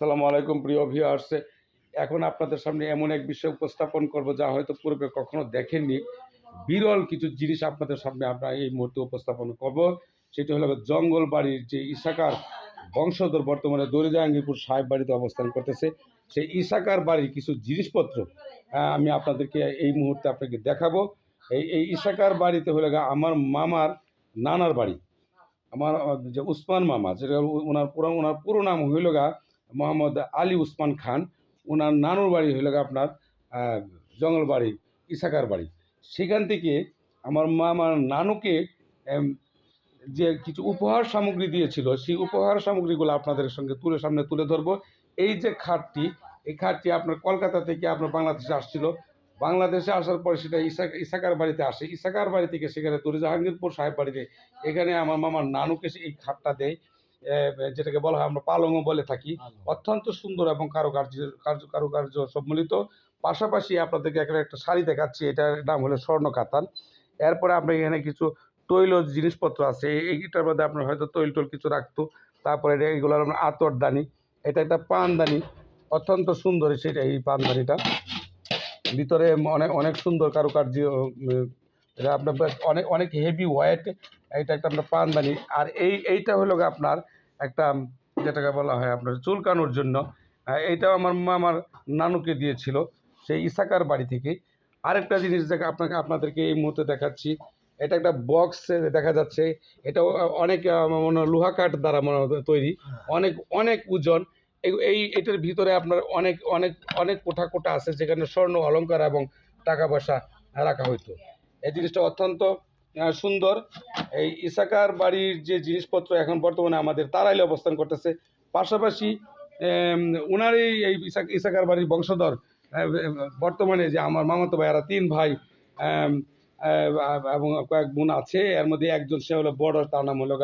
আসসালামু আলাইকুম প্রিয় ভিউয়ার্স এখন আপনাদের সামনে এমন এক বিষয় উপস্থাপন করব যা হয়তো পূর্বে কখনো দেখেননি। বিরল কিছু জিনিস আপনাদের সামনে আমরা এই মুহূর্তে উপস্থাপন করব। সেটি হলো জঙ্গল বাড়ির যে ইসাকার বংশধর বর্তমানে দরিজাহাঙ্গীরপুর সাহেব বাড়িতে অবস্থান করতেছে। সেই ইসাকার বাড়ির কিছু জিনিসপত্র আমি আপনাদেরকে এই মুহূর্তে আপনাকে দেখাবো। এই এই ইসাকার বাড়িতে হলো আমার মামার নানার বাড়ি। আমার যে উসমান মামা, যেটা ওনার পুরো ওনার পুরো নাম হইল গা মোহাম্মদ আলী উসমান খান ওনার নানুর বাড়ি হইল আপনার জঙ্গল বাড়ি, ইসাকার বাড়ি। সেখান থেকে আমার মামার নানুকে যে কিছু উপহার সামগ্রী দিয়েছিল, সেই উপহার সামগ্রীগুলো আপনাদের সঙ্গে তুলে সামনে তুলে ধরবো। এই যে খাটটি, এই খাটটি আপনার কলকাতা থেকে আপনার বাংলাদেশে আসছিল। বাংলাদেশে আসার পর সেটা ইসাক ইসাকার বাড়িতে আসে। ইসাকার বাড়ি থেকে সেখানে তুলে জাহাঙ্গীরপুর সাহেব বাড়িতে, এখানে আমার মামার নানুকে এই খাটটা দেয়। যেটাকে বলা হয় আমরা পালংও বলে থাকি। অত্যন্ত সুন্দর এবং কারুকার্য কারুকার্য সম্মিলিত। পাশাপাশি আপনাদেরকে একটা একটা শাড়ি দেখাচ্ছি এটার নাম হলো স্বর্ণ কাতান এরপরে আপনার এখানে কিছু তৈল জিনিসপত্র আছে এইটার মধ্যে আপনার হয়তো তৈল টৈল কিছু রাখতো। তারপরে এগুলো আপনার আতরদানি এটা একটা পানদানি। অত্যন্ত সুন্দর সেটা এই পানদানিটা। ভিতরে অনেক অনেক সুন্দর কারুকার্য এটা আপনার অনেক অনেক হেভি ওয়েট এটা একটা আপনার পানদানি আর এই, এইটা হলো আপনার একটা, যেটাকে বলা হয় আপনার চুলকানোর জন্য। এইটাও আমার মা, আমার নানুকে দিয়েছিল, সেই ইসাকার বাড়ি থেকে। আরেকটা জিনিস দেখা, আপনাকে, আপনাদেরকে এই মুহূর্তে দেখাচ্ছি। এটা একটা বক্স দেখা যাচ্ছে। এটাও অনেক মনে লোহা কাঠ দ্বারা মনে তৈরি। অনেক অনেক ওজন এই- এটার ভিতরে আপনার অনেক অনেক অনেক কোঠা কোঠা আছে, যেখানে স্বর্ণ অলংকার এবং টাকা পয়সা রাখা হইতো। এই জিনিসটা অত্যন্ত সুন্দর। এই ইসাকার বাড়ির যে জিনিসপত্র এখন বর্তমানে আমাদের তারাইলে অবস্থান করতেছে পাশাপাশি ওনার এই ইসাকার বাড়ির বংশধর বর্তমানে যে আমার মামাতো ভাইয়ারা তিন ভাই এবং কয়েক বোন আছে এর মধ্যে একজন সে হলো বড় তার নাম হলো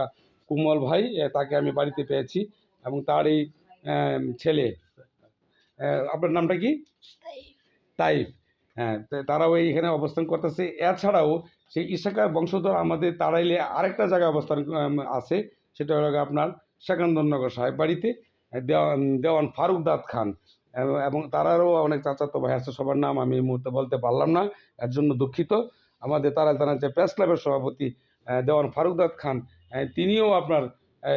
কুমল ভাই তাকে আমি বাড়িতে পেয়েছি এবং তার এই ছেলে। আপনার নামটা কি? তাইফ। হ্যাঁ তারাও এইখানে অবস্থান করতেছে। এছাড়াও সেই ইসাকার বংশধর আমাদের তারাইলে আরেকটা জায়গায় অবস্থান আছে। সেটা হলো আপনার সেকান্দরনগর সাহেব বাড়িতে, দেওয়ান দেওয়ান ফারুক দাদ খান। এবং- তারারও অনেক চাচাতো ভাই আছে, সবার নাম আমি এই মুহূর্তে বলতে পারলাম না, এর জন্য দুঃখিত। আমাদের তারাল থানার যে প্রেস ক্লাবের সভাপতি দেওয়ান ফারুক দাদ খান তিনিও আপনার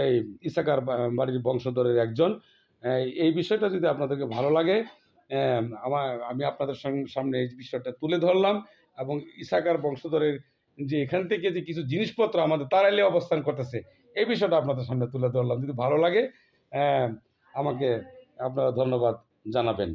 এই ইসাকার বাড়ির বংশধরের একজন। এই বিষয়টা যদি আপনাদেরকে ভালো লাগে আমার, আমি আপনাদের সামনে এই বিষয়টা তুলে ধরলাম এবং ইসাকার বংশধরের যে এখান থেকে যে কিছু জিনিসপত্র আমাদের তারাইলে অবস্থান করতেছে, এই বিষয়টা আপনাদের সামনে তুলে ধরলাম। যদি ভালো লাগে আমাকে আপনারা ধন্যবাদ জানাবেন।